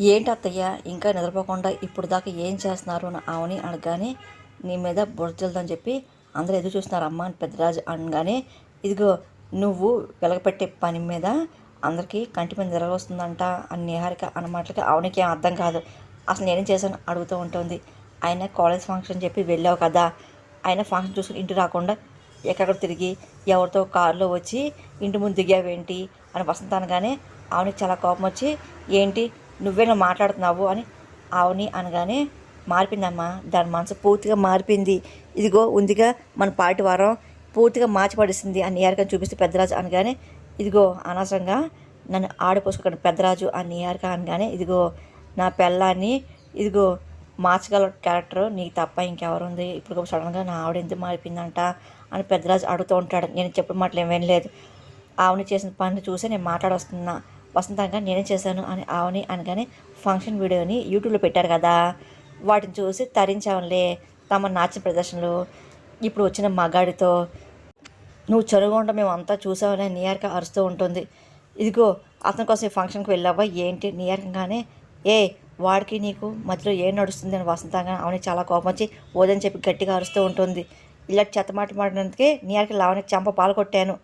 ఏంటి అత్తయ్య ఇంకా నిద్రపోకుండా ఇప్పుడు దాకా ఏం చేస్తున్నారు? అని ఆవని అనగానే నీ మీద బుర్జలదని చెప్పి అందరూ ఎదురు చూస్తున్నారు. అమ్మ అని పెద్దరాజు అనగానే ఇదిగో నువ్వు వెలగపెట్టే పని మీద అందరికీ కంటి మీద నిద్రవస్తుందంట అని నిహారిక అన్న ఆవునికి ఏం అర్థం కాదు. అసలు నేనేం చేశాను అడుగుతూ ఉంటుంది. ఆయన కాలేజ్ ఫంక్షన్ చెప్పి వెళ్ళావు కదా. ఆయన ఫంక్షన్ చూసుకుని ఇంటి రాకుండా ఎక్కడ తిరిగి ఎవరితో కారులో వచ్చి ఇంటి ముందు దిగావేంటి అని వసంత అనగానే ఆవునికి చాలా కోపం వచ్చి ఏంటి నువ్వేనా మాట్లాడుతున్నావు అని ఆవుని అనగానే మారిపోయిందమ్మా. దాని మనసు పూర్తిగా మారిపోయింది. ఇదిగో ఉందిగా మన పాటి వారం పూర్తిగా మార్చి అని నిహారిక చూపిస్తే పెద్దరాజు అనగానే ఇదిగో అనవసరంగా నన్ను ఆడిపోసుకోకండి పెద్దరాజు అని నిహారిక అనగానే ఇదిగో నా పెళ్ళాన్ని ఇదిగో మార్చగల క్యారెక్టర్ నీకు తప్ప ఇంకెవరు ఉంది. ఇప్పుడు సడన్గా నా ఆవిడ ఎందుకు మారిపోయిందంట అని పెద్దరాజు అడుగుతూ ఉంటాడు. నేను చెప్పిన మాటలు ఏం లేదు ఆవుని చేసిన పనిని చూసి నేను మాట్లాడొస్తున్నా. వసంతంగా నేనే చేశాను అని ఆవుని అనగానే ఫంక్షన్ వీడియోని యూట్యూబ్లో పెట్టారు కదా. వాటిని చూసి తరించావులే. తమ నాట్య ప్రదర్శనలు ఇప్పుడు వచ్చిన మగాడితో. నువ్వు చదువుకుంటా మేము అంతా చూసామని నియార్క అరుస్తూ ఉంటుంది. ఇదిగో అతని కోసం ఈ ఫంక్షన్కి వెళ్ళావా? ఏంటి? నియార్కంగానే ఏ వాడికి నీకు మధ్యలో ఏం నడుస్తుంది అని వసంతంగా అవనికి చాలా కోపం వచ్చి ఓదని చెప్పి గట్టిగా అరుస్తూ ఉంటుంది. ఇలాంటి చెత్తమాట మాడినందుకే నియార్కి లావని చెంప పాలు కొట్టాను.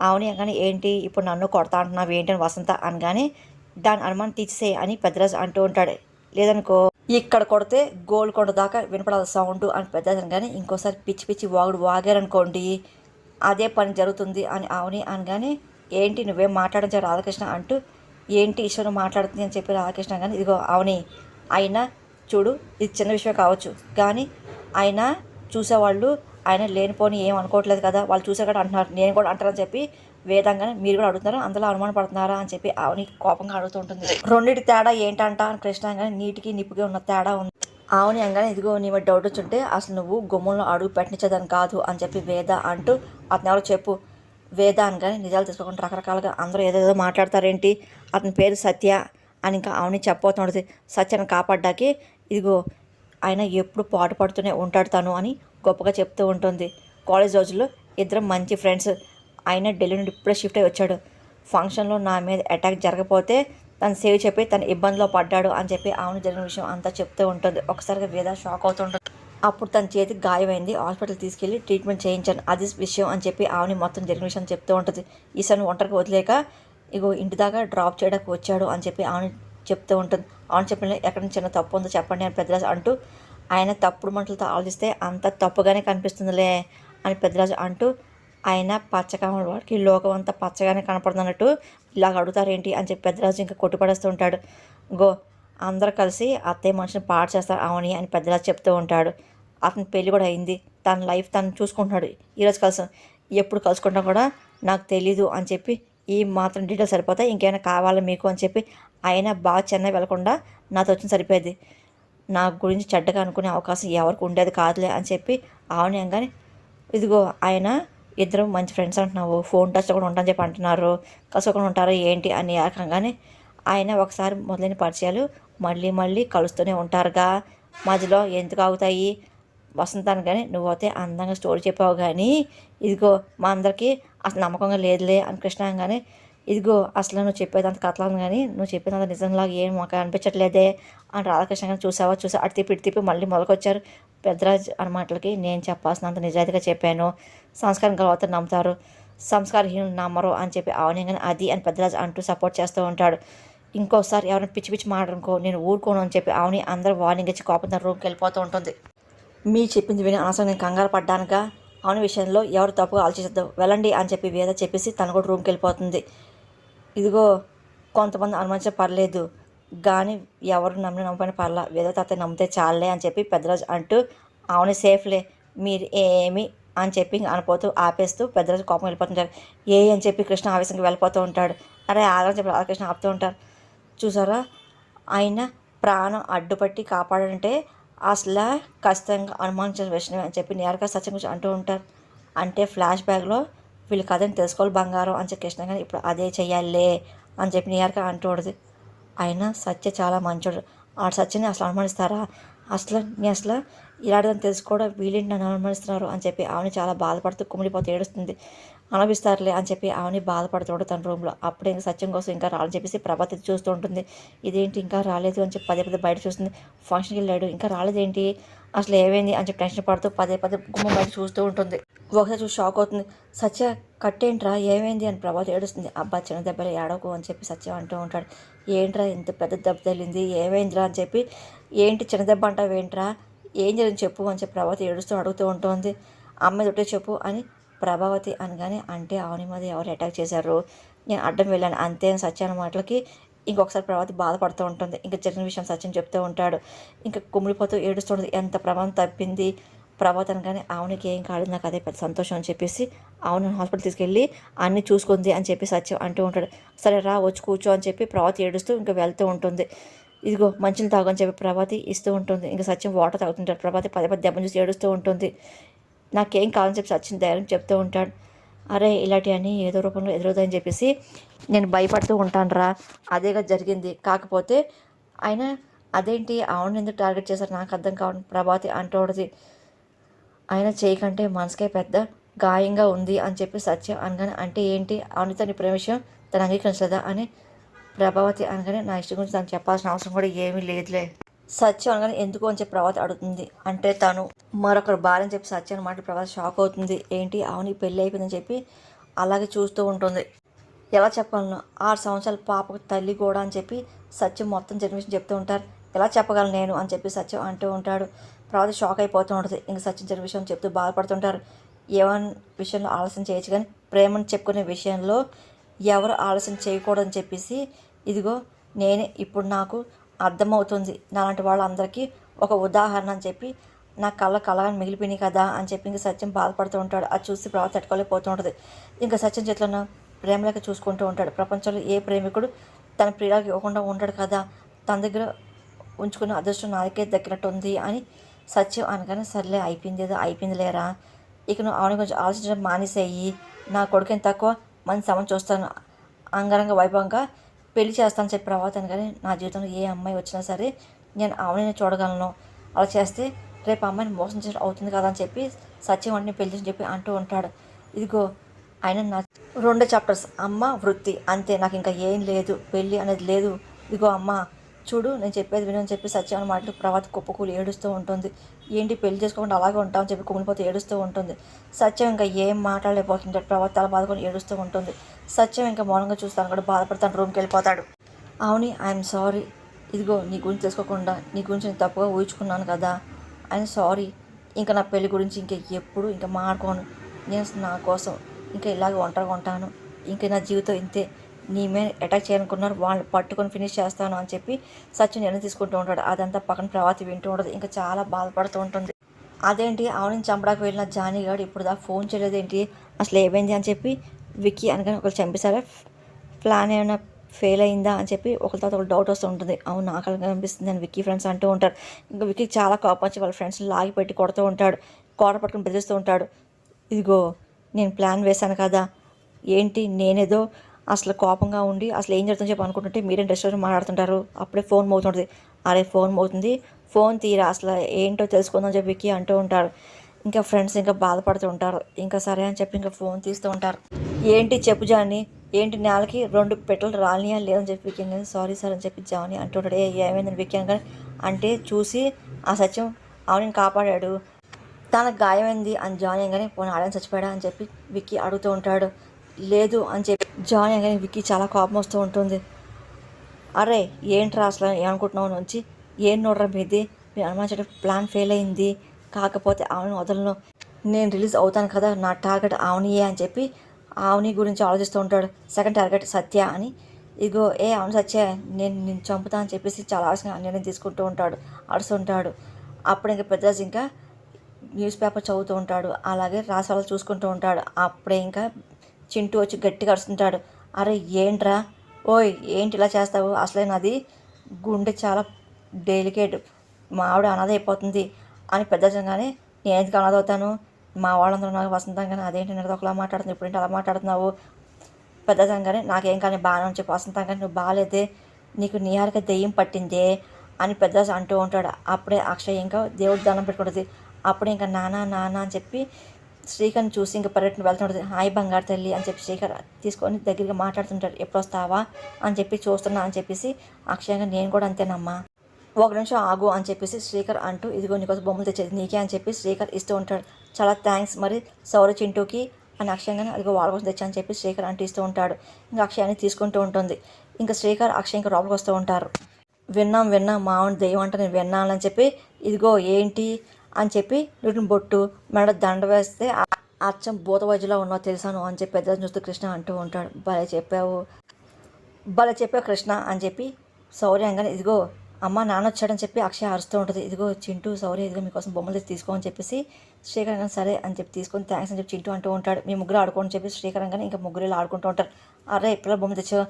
ఆవుని అనగానే ఏంటి? ఇప్పుడు నన్ను కొడతా అంటున్నావు ఏంటి? అని వసంత అనగానే దాని అనుమానం తీసేసే అని పెద్దరాజు అంటూ ఉంటాడు. లేదనుకో ఇక్కడ కొడితే గోల్కొండ దాకా వినపడాలి సౌండ్ అని పెద్దరాజు అనగానే ఇంకోసారి పిచ్చి పిచ్చి వాగుడు వాగారనుకోండి అదే పని జరుగుతుంది అని అవుని అనగానే ఏంటి? నువ్వేం మాట్లాడించావు రాధాకృష్ణ? అంటూ ఏంటి ఈశ్వరు మాట్లాడుతుంది అని చెప్పి రాధాకృష్ణ కానీ ఇదిగో అవుని అయినా చూడు ఇది చిన్న విషయం కావచ్చు. కానీ అయినా చూసేవాళ్ళు ఆయన లేనిపోని ఏం అనుకోవట్లేదు కదా వాళ్ళు చూసే కూడా అంటున్నారు. నేను కూడా అంటారని చెప్పి వేదంగానే మీరు కూడా అడుగుతున్నారు అందులో అనుమాన పడుతున్నారా అని చెప్పి ఆవుని కోపంగా అడుగుతుంటుంది రెండింటి తేడా ఏంటంట అని కృష్ణంగానే నీటికి నిప్పుకి ఉన్న తేడా ఉంది. ఆవుని అనగానే ఇదిగో నీ మీద డౌట్ వచ్చుంటే అసలు నువ్వు గుమ్మంలో అడుగు పెట్టించేదని కాదు అని చెప్పి వేద అంటూ అతను ఎవరో చెప్పు. వేద అనగానే నిజాలు తెలుసుకోకుండా రకరకాలుగా అందరూ ఏదేదో మాట్లాడతారేంటి? అతని పేరు సత్య అని ఇంకా ఆవుని చెప్పబోతున్నది సత్యను కాపాడ్డాకి ఇదిగో ఆయన ఎప్పుడు పాటు పడుతూనే ఉంటాడు తను అని గొప్పగా చెప్తూ ఉంటుంది. కాలేజ్ రోజుల్లో ఇద్దరం మంచి ఫ్రెండ్స్. ఆయన ఢిల్లీ నుండి ఇప్పుడే షిఫ్ట్ అయి వచ్చాడు. ఫంక్షన్లో నా మీద అటాక్ జరగకపోతే తను సేవ్ చెప్పి తన ఇబ్బందిలో పడ్డాడు అని చెప్పి ఆమెను జరిగిన విషయం అంతా చెప్తూ ఉంటుంది. ఒకసారిగా వేద షాక్ అవుతుంటుంది. అప్పుడు తన చేతికి గాయమైంది. హాస్పిటల్ తీసుకెళ్ళి ట్రీట్మెంట్ చేయించాను. అది విషయం అని చెప్పి ఆమెని మొత్తం జరిగిన విషయం చెప్తూ ఉంటుంది. ఈసారి ఒంటరికి వదిలేక ఇగో ఇంటి దాకా డ్రాప్ చేయడానికి వచ్చాడు అని చెప్పి ఆమె చెప్తూ ఉంటుంది. ఆమె చెప్పిన ఎక్కడ నుంచి చిన్న తప్పు ఉందో చెప్పండి అని పెద్దరాజు అంటూ ఆయన తప్పుడు మంటలతో ఆలోచిస్తే అంత తప్పుగానే కనిపిస్తుందిలే అని పెద్దరాజు అంటూ ఆయన పచ్చకామల వాడికి లోకం అంతా పచ్చగానే కనపడుతున్నట్టు ఇలాగ అడుగుతారేంటి? అని చెప్పి పెద్దరాజు ఇంకా కొట్టుపడేస్తూ ఉంటాడు. గో అందరు కలిసి అత్తయ్య మనిషిని పాడు చేస్తారు అవని అని పెద్దరాజు చెప్తూ ఉంటాడు. అతని పెళ్ళి కూడా అయింది. తన లైఫ్ తను చూసుకుంటున్నాడు. ఈరోజు కలిసి. ఎప్పుడు కలుసుకుంటా కూడా నాకు తెలీదు అని చెప్పి ఈ మాత్రం డీటెయిల్స్ సరిపోతాయి. ఇంకేమైనా కావాలా మీకు? అని చెప్పి ఆయన బాగా చెన్నై వెళ్ళకుండా నాతో వచ్చిన సరిపోయేది. నా గురించి చెడ్డగా అనుకునే అవకాశం ఎవరికి ఉండేది కాదులే అని చెప్పి ఆవుని ఇదిగో ఆయన ఇద్దరు మంచి ఫ్రెండ్స్ అంటున్నావు. ఫోన్ టచ్లో కూడా ఉంటాను చెప్పి అంటున్నారు. కలుసుకోకుండా ఉంటారు ఏంటి? అని రకంగానే ఆయన ఒకసారి మొదలైన పరిచయాలు మళ్ళీ మళ్ళీ కలుస్తూనే ఉంటారుగా. మధ్యలో ఎందుకు ఆగుతాయి? వసంతాన్ని కానీ నువ్వు అయితే అందంగా స్టోరీ చెప్పావు కానీ ఇదిగో మా అందరికీ అసలు నమ్మకంగా లేదులే అని కృష్ణ ఇదిగో అసలు నువ్వు చెప్పేదంత కథలను కానీ నువ్వు చెప్పేదంత నిజంలాగా ఏం మాకు అనిపించట్లేదే అని రాధాకృష్ణ గారిని చూసావా చూసా అటు తిప్పి ఇటు తిప్పి మళ్ళీ మొలకొచ్చారు. పెద్దరాజ్ అన్న మాటలకి నేను చెప్పాల్సినంత నిజాయితీగా చెప్పాను. సంస్కారం కలవత నమ్ముతారు. సంస్కారహీనులు నమ్మరు అని చెప్పి అవనంగానే అది అని పెద్దరాజు అంటూ సపోర్ట్ చేస్తూ ఉంటాడు. ఇంకోసారి ఎవరైనా పిచ్చి పిచ్చి మాట్లాడుకో నేను ఊరుకోను అని చెప్పి అవని అందరూ వార్నింగ్ ఇచ్చి కోపం తన రూమ్కి వెళ్ళిపోతూ ఉంటుంది. మీ చెప్పింది విని అనవసరం నేను కంగారు పడ్డానుగా. అవుని విషయంలో ఎవరు తప్పుగా ఆలోచించద్దు వెళ్ళండి అని చెప్పి వేద చెప్పేసి తను కూడా రూమ్కి వెళ్ళిపోతుంది. ఇదిగో కొంతమంది అనుమానించే పర్లేదు కానీ ఎవరు నమ్మిన నమ్మని పర్లా. వేదో తాత నమ్మితే చాలే అని చెప్పి పెద్దరాజు అంటూ అవును సేఫ్లే మీరు ఏమి అని చెప్పి అనిపోతూ ఆపేస్తూ పెద్దరాజు కోపం వెళ్ళిపోతుంటారు ఏ అని చెప్పి కృష్ణ ఆవేశంకి వెళ్ళిపోతూ ఉంటాడు. అరే ఆదని చెప్పి రాధాకృష్ణ ఆపుతూ ఉంటారు చూసారా? ఆయన ప్రాణం అడ్డుపట్టి కాపాడంటే అసలు ఖచ్చితంగా అనుమానించిన విషయం అని చెప్పి నేరుగా సత్యం గురించి అంటూ ఉంటారు. అంటే ఫ్లాష్ బ్యాక్లో వీళ్ళు కథని తెలుసుకోవాలి బంగారం అని చెప్పి కృష్ణ కానీ ఇప్పుడు అదే చెయ్యాలే అని చెప్పి నేరుగా అంటూడదు అయినా సత్య చాలా మంచోడు. ఆ సత్యని అసలు అనుమానిస్తారా? అసలు నీ అసలు ఇలాంటిదని తెలుసుకోవడం వీళ్ళని నన్ను అనుమానిస్తున్నారు అని చెప్పి ఆమె చాలా బాధపడుతూ కుమిలిపోతూ ఏడుస్తుంది. అనిపిస్తారులే అని చెప్పి ఆమెని బాధపడుతుంటాడు తన రూమ్లో. అప్పుడే ఇంకా సత్యం కోసం ఇంకా రాలని చెప్పేసి ప్రభాత్ ఇది చూస్తూ ఉంటుంది. ఇదేంటి ఇంకా రాలేదు అని చెప్పి పదే పదే బయట చూస్తుంది. ఫంక్షన్కి వెళ్ళాడు. ఇంకా రాలేదేంటి? అసలు ఏమైంది అని చెప్పి టెన్షన్ పడుతూ పదే పదే గుమ్మ బయట చూస్తూ ఉంటుంది. ఒకసారి చూసి షాక్ అవుతుంది. సత్య కట్టేంట్రా? ఏమైంది? అని ప్రభాత్ ఏడుస్తుంది. అబ్బా చిన్న దెబ్బలు ఏడవకు అని చెప్పి సత్యం అంటూ ఉంటాడు. ఏంట్రా ఇంత పెద్ద దెబ్బ తగిలింది? ఏమైందిరా అని చెప్పి ఏంటి చిన్న దెబ్బ అంటావు ఏంట్రా ఏం జరిగింది చెప్పు అని చెప్పి ప్రభాత్ ఏడుస్తూ అడుగుతూ ఉంటుంది. అమ్మాయి తొట్టే చెప్పు అని ప్రభావతి అనగానే అంటే అవని మీద ఎవరు అటాక్ చేశారు? నేను అడ్డం వెళ్ళాను. అంతే అని సత్యాన మాటలకి ఇంకొకసారి ప్రభావతి బాధపడుతూ ఉంటుంది. ఇంకా జరిగిన విషయం సత్యం చెప్తూ ఉంటాడు. ఇంకా కుమిలిపోతూ ఏడుస్తుంటుంది ఎంత ప్రభావం తప్పింది? ప్రభావతి అనగానే ఆవునికి ఏం కాలేదు. నాకు అదే పెద్ద సంతోషం అని చెప్పేసి అవును హాస్పిటల్ తీసుకెళ్ళి అన్నీ చూసుకుంది అని చెప్పి సత్యం అంటూ ఉంటాడు. సరే రా వచ్చి కూర్చో అని చెప్పి ప్రభావతి ఏడుస్తూ ఇంకా వెళ్తూ ఉంటుంది. ఇదిగో మంచిని తాగని చెప్పి ప్రభాతి ఇస్తూ ఉంటుంది. ఇంకా సత్యం వాటర్ తాగుతుంటాడు. ప్రభాతి పదే పదే దెబ్బ చూసి ఏడుస్తూ ఉంటుంది. నాకేం కావాలని చెప్పి సచిన్ ధైర్యం చెప్తూ ఉంటాడు. అరే ఇలాంటివన్నీ ఏదో రూపంలో ఎదురవుతాయని చెప్పేసి నేను భయపడుతూ ఉంటాను రా అదేగా జరిగింది. కాకపోతే ఆయన అదేంటి? ఆవిడని ఎందుకు టార్గెట్ చేశారు? నాకు అర్థం కావడం ప్రభాతి అంటోడిది ఆయన చేయకంటే మనసుకే పెద్ద గాయంగా ఉంది అని చెప్పి సత్యం అనగానే అంటే ఏంటి? ఆవిడ తన ప్రేమ విషయం? తను అంగీకరించలేదా అని ప్రభావతి అనగానే నా ఇష్టం గురించి తను చెప్పాల్సిన అవసరం కూడా ఏమీ లేదులే. సత్యం అనగానే ఎందుకు అని చెప్పి ప్రభాత్ అడుగుతుంది. అంటే తను మరొకరు భార్య అని చెప్పి సత్యం అనమాట ప్రభాత్ షాక్ అవుతుంది. ఏంటి? అవును పెళ్ళి అయిపోయిందని చెప్పి అలాగే చూస్తూ ఉంటుంది. ఎలా చెప్పగలను? ఆరు సంవత్సరాల పాపకు తల్లి కూడా అని చెప్పి సత్యం మొత్తం జన్మిషన్ చెప్తూ ఉంటారు. ఎలా చెప్పగలను నేను అని చెప్పి సత్యం అంటూ ఉంటాడు. తర్వాత షాక్ అయిపోతూ ఉంటుంది. ఇంక సత్యం జరిగిన విషయం చెప్తూ బాధపడుతుంటారు. ఏమని విషయంలో ఆలస్యం చేయొచ్చు కానీ ప్రేమను చెప్పుకునే విషయంలో ఎవరు ఆలస్యం చేయకూడదని చెప్పేసి ఇదిగో నేనే ఇప్పుడు నాకు అర్థమవుతుంది. నాలాంటి వాళ్ళందరికీ ఒక ఉదాహరణ అని చెప్పి నా కళ్ళ కలగా మిగిలిపోయినాయి కదా అని చెప్పి ఇంకా సత్యం బాధపడుతూ ఉంటాడు. అది చూసి ప్రభావం తట్టుకోలేకపోతూ ఉంటుంది. ఇంకా సత్యం చేతిలో ప్రేమలేక చూసుకుంటూ ఉంటాడు. ప్రపంచంలో ఏ ప్రేమికుడు తన ప్రియాలకు ఇవ్వకుండా ఉండడు కదా. తన దగ్గర ఉంచుకున్న అదృష్టం నాకే దక్కినట్టు ఉంది అని సత్యం అనగానే సర్లే అయిపోయింది ఏదో అయిపోయింది లేరా? ఇక నువ్వు ఆవిడ కొంచెం ఆలోచించడం మానేసేయి. నా కొడుకుని తక్కువ మంచి సమం చూస్తాను. అంగరంగ వైభవంగా పెళ్ళి చేస్తాను చెప్పి ప్రభాతం కానీ నా జీవితంలో ఏ అమ్మాయి వచ్చినా సరే నేను ఆవిడని చూడగలను. అలా చేస్తే రేపు అమ్మాయిని మోసం చేయడం అవుతుంది కదా అని చెప్పి సత్యవాడిని పెళ్ళి చేసి చెప్పి అంటూ ఉంటాడు. ఇదిగో ఆయన నా రెండు చాప్టర్స్ అమ్మ వృత్తి. అంతే నాకు ఇంకా ఏం లేదు. పెళ్ళి అనేది లేదు. ఇదిగో అమ్మ చూడు నేను చెప్పేది వినని చెప్పి సత్యం మాటలు ప్రభాత్ కుప్పకూలు ఏడుస్తూ ఉంటుంది. ఏంటి పెళ్ళి చేసుకోకుండా అలాగే ఉంటామని చెప్పి కుమిలిపోతే ఏడుస్తూ ఉంటుంది. సత్యం ఇంకా ఏం మాట్లాడలేకపోతుంటాడు. ప్రభాత్ తల బాధకొని ఏడుస్తూ ఉంటుంది. సత్యం ఇంకా మౌనంగా చూస్తాను కూడా బాధపడతాను రూమ్కి వెళ్ళిపోతాడు. అవుని ఐఎమ్ సారీ ఇదిగో నీ గురించి తెలుసుకోకుండా నీ గురించి నేను తప్పుగా ఊహించుకున్నాను కదా. ఐఎమ్ సారీ ఇంకా నా పెళ్ళి గురించి ఇంకా ఎప్పుడు ఇంకా మాడుకోను నేను నా కోసం ఇంకా ఇలాగే ఒంటరిగా ఉంటాను. ఇంకా నా జీవితం ఇంతే. నీ మీద అటాక్ చేయాలనుకున్నారు వాళ్ళు పట్టుకొని ఫినిష్ చేస్తాను అని చెప్పి సచిన్ నిర్ణయం తీసుకుంటూ ఉంటాడు. అదంతా పక్కన ప్రవాతి వింటూ ఉంటుంది. ఇంకా చాలా బాధపడుతూ ఉంటుంది. అదేంటి? అవును చంపడానికి వెళ్ళిన జానీ గారు ఇప్పుడు దా ఫోన్ చేయలేదు ఏంటి? అసలు ఏమైంది అని చెప్పి విక్కీ అనగానే ఒకరు చంపేశారా. ప్లాన్ ఏమైనా ఫెయిల్ అయిందా అని చెప్పి ఒకరి తర్వాత ఒక డౌట్ వస్తూ ఉంటుంది. అవును నాకు అలాగే అనిపిస్తుంది అని విక్కీ ఫ్రెండ్స్ అంటూ ఉంటారు. ఇంకా విక్కీ చాలా కోపం వచ్చి వాళ్ళ ఫ్రెండ్స్ని లాగి పెట్టి కొడుతూ ఉంటాడు. కోట పట్టుకుని బెదిరిస్తూ ఉంటాడు. ఇదిగో నేను ప్లాన్ వేశాను కదా. ఏంటి? నేనేదో అసలు కోపంగా ఉండి అసలు ఏం జరుగుతుందో చెప్పి అనుకుంటుంటే మీరేం రెస్టారెంట్ మాట్లాడుతుంటారు? అప్పుడే ఫోన్ మోగుతుంటుంది. అరే ఫోన్ మోగుతుంది. ఫోన్ తీరా అసలు ఏంటో తెలుసుకుందాం చెప్పి అంటూ ఉంటారు. ఇంకా ఫ్రెండ్స్ ఇంకా బాధపడుతూ ఉంటారు. ఇంకా సరే అని చెప్పి ఇంకా ఫోన్ తీస్తూ ఉంటారు. ఏంటి చెప్పు జాని? ఏంటి నేలకి రెండు పెట్టలు రాలియా లేదని చెప్పి విక్కీ సారీ సార్ అని చెప్పి జాని అంటుంటాడు ఏ ఏమైందని? విక్కీ కానీ అంటే చూసి ఆ సత్యం ఆవిడని కాపాడాడు. తనకు గాయమైంది అని జాయిన్ అయ్యగానే పోనీ ఆడని చచ్చిపోయాడా అని చెప్పి విక్కీ అడుగుతూ ఉంటాడు. లేదు అని చెప్పి జాయిన్ అయ్యగానే విక్కీ చాలా కోపం వస్తూ ఉంటుంది. అరే ఏంట్రా అసలు ఏమనుకుంటున్నావు నుంచి ఏం నోడరా మీది మీ అనుమానించడం ప్లాన్ ఫెయిల్ అయింది. కాకపోతే ఆమెను వదలను. నేను రిలీజ్ అవుతాను కదా నా టార్గెట్ ఆవునియే అని చెప్పి ఆవుని గురించి ఆలోచిస్తూ ఉంటాడు. సెకండ్ టార్గెట్ సత్య అని. ఇగో ఏ అవును సత్య నేను నేను చంపుతా అని చెప్పేసి చాలా ఆలోచన నిర్ణయం తీసుకుంటూ ఉంటాడు అడుస్తుంటాడు అప్పుడు ఇంకా పెద్దరాజు ఇంకా న్యూస్ పేపర్ చదువుతూ ఉంటాడు. అలాగే రాసాలు చూసుకుంటూ ఉంటాడు. అప్పుడే ఇంకా చింటూ వచ్చి గట్టిగా అరుస్తుంటాడు. అరే ఏంట్రా? ఓయ్ ఏంటి ఇలా చేస్తావు? అసలే నాది గుండె చాలా డెలికేట్. మా ఆవిడ అనాథ అయిపోతుంది అని పెద్ద జనగానే నేను ఎందుకు అనాథ అవుతాను? మా వాళ్ళందరూ నాకు వసంతం కానీ అదేంటి నేను ఒకలా మాట్లాడుతున్నావు ఇప్పుడేంటి అలా మాట్లాడుతున్నావు? పెద్ద జనగానే నాకేం కానీ బాగానే అని చెప్పి వసంతం కానీ నువ్వు బాగాలేదే. నీకు నిహారిక దెయ్యం పట్టిందే అని పెద్ద అంటూ ఉంటాడు. అప్పుడే అక్షయ్ ఇంకా దేవుడి దండం పెట్టుకుంటుంది. అప్పుడే ఇంకా నానా నానా అని చెప్పి శ్రీకర్ని చూసి ఇంకా పర్యటన వెళ్తుంటుంది. హాయ్ బంగారు తల్లి అని చెప్పి శ్రీకర్ తీసుకొని దగ్గరగా మాట్లాడుతుంటాడు. ఎప్పుడు వస్తావా అని చెప్పి చూస్తున్నా అని చెప్పేసి అక్షయంగా నేను కూడా అంతేనమ్మా. ఒక నిమిషం ఆగు అని చెప్పేసి శ్రీకర్ అంటూ ఇదిగో నీకోసం బొమ్మలు తెచ్చేది నీకే అని చెప్పి శ్రీకర్ ఇస్తూ ఉంటాడు. చాలా థ్యాంక్స్ మరి సౌర చింటూకి అని అక్షయంగానే అదిగో వాళ్ళ కోసం తెచ్చా అని చెప్పి శ్రీకర్ అంటూ ఇస్తూ ఉంటాడు. ఇంకా అక్షయాన్ని తీసుకుంటూ ఉంటుంది. ఇంకా శ్రీకర్ అక్షయ్ ఇంకా లోపలికి వస్తూ ఉంటారు. విన్నాం విన్నాం మామూలు దెయ్యం అంటే నేను విన్నానని చెప్పి ఇదిగో ఏంటి? అని చెప్పి నుటిని బొట్టు మెడ దండ వేస్తే అచ్చం భూతవైద్యులా ఉన్నావు తెలుసాను అని చెప్పి పెద్ద చూస్తూ కృష్ణ అంటూ ఉంటాడు. భలే చెప్పావు. భలే చెప్పావు కృష్ణ అని చెప్పి సౌర్యంగానే ఇదిగో అమ్మ నాన్న వచ్చాడని చెప్పి అక్షయ అరుస్తూ ఉంటుంది. ఇదిగో చింటూ సౌర్య ఇదిగో మీకోసం బొమ్మలు తీసి తీసుకో అని చెప్పేసి శ్రీకరంగా సరే అని చెప్పి తీసుకొని థ్యాంక్స్ అని చెప్పి చింటూ అంటూ ఉంటాడు. మీ ముగ్గురు ఆడుకోని చెప్పి శ్రీకరంగానే ఇంకా ముగ్గురు ఆడుకుంటూ ఉంటారు. అరే పిల్లల బొమ్మ తెచ్చు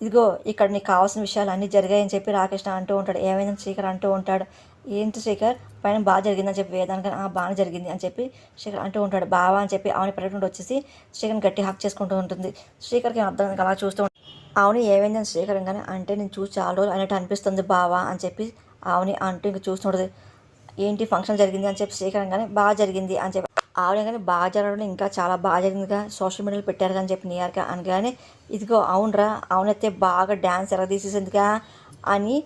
ఇదిగో ఇక్కడ నీకు కావాల్సిన విషయాలు అన్నీ జరిగాయని చెప్పి రాకృష్ణ అంటూ ఉంటాడు. ఏమైందని శ్రీకర్ అంటూ ఉంటాడు. ఏంటి శేఖర్? పైన బాగా జరిగిందని చెప్పి వేదానికి ఆ బాగానే జరిగింది అని చెప్పి శేఖర్ అంటూ ఉంటాడు. బావా అని చెప్పి ఆమె పర్యటన వచ్చేసి శ్రీకర్ని గట్టి హక్ చేసుకుంటూ ఉంటుంది. శ్రీకర్కి అర్థం అలా చూస్తూ ఉంటాడు. ఆవుని ఏమైందని శ్రీకరంగానే అంటే నేను చూసి చాలా రోజులు అన్నట్టు అనిపిస్తుంది బావా అని చెప్పి ఆవుని అంటూ ఇంక చూస్తుంటుంది ఏంటి ఫంక్షన్ జరిగింది అని చెప్పి శ్రీకరంగానే బాగా జరిగింది అని చెప్పి ఆవిడ కానీ బాగా జరగడం ఇంకా చాలా బాగా జరిగిందిగా. సోషల్ మీడియాలో పెట్టారు అని చెప్పి నియర్గా అనగానే ఇదిగో అవునరా అవునైతే బాగా డ్యాన్స్ ఎలా తీసేసిందిగా అని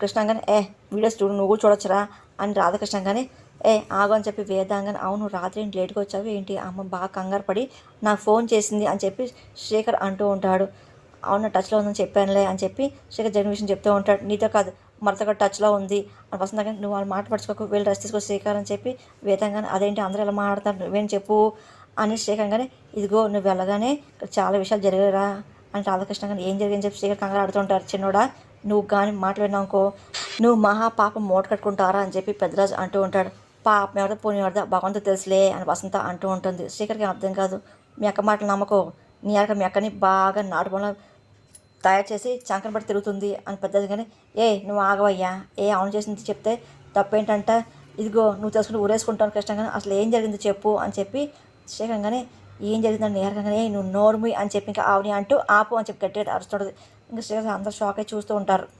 కృష్ణంగానే ఏ వీడియోస్ చూడు నువ్వు కూడా చూడొచ్చురా అని రాధాకృష్ణంగానే ఏ ఆగు అని చెప్పి వేదాంగన్ అవును రాత్రి ఏంటి లేట్గా వచ్చావు ఏంటి? అమ్మ బాగా కంగారు పడి నాకు ఫోన్ చేసింది అని చెప్పి శేఖర్ అంటూ ఉంటాడు. అవును టచ్లో ఉందని చెప్పానులే అని చెప్పి శేఖర్ జరిగిన విషయం చెప్తూ ఉంటాడు. నీతో కాదు మరొక కూడా టచ్లో ఉంది అని వస్తుంది కానీ నువ్వు వాళ్ళు మాట పడుచుకోకు వెళ్ళి రెస్ట్ తీసుకో శేఖర్ అని చెప్పి వేదంగానే అదేంటి అందరూ ఎలా మాట్లాడతారు నువ్వేం చెప్పు అని శేఖరంగానే ఇదిగో నువ్వు వెళ్ళగానే చాలా విషయాలు జరిగారా అని రాధాకృష్ణ కానీ ఏం జరిగిందని చెప్పి శేఖర్ కంగారు ఆడుతుంటారు చిన్నోడా నువ్వు కానీ మాట్లాడినావుకో నువ్వు మహా పాపం మూట కట్టుకుంటారా అని చెప్పి పెద్దరాజు అంటూ ఉంటాడు. పాపం ఎవరిదో పోనీ ఎవరిదో భగవంతుడు తెలుసులే అని వసంత అంటూ ఉంటుంది. శ్రీకర్కి అర్థం కాదు? మీ అక్క మాటలు నమ్మకో. నీ అక్క మీ అక్కని బాగా నాటుకోవడం తయారు చేసి చంకన పట్టి తిరుగుతుంది అని పెద్దది కానీ ఏ నువ్వు ఆగవయ్యా. ఏ అవును చేసింది చెప్తే తప్పేంటంట? ఇదిగో నువ్వు తెలుసుకుని ఊరేసుకుంటాను కానీ అసలు ఏం జరిగింది చెప్పు అని చెప్పి శేఖంగానే ఏం జరిగిందని నేరకంగానే నువ్వు నోర్మి అని చెప్పి ఇంకా ఆవుని అంటూ ఆపు అని చెప్పి గట్టిగా అరుస్తుంటుంది. ఇంకా శ్రీకర్ షాక్ అయి చూస్తూ ఉంటారు.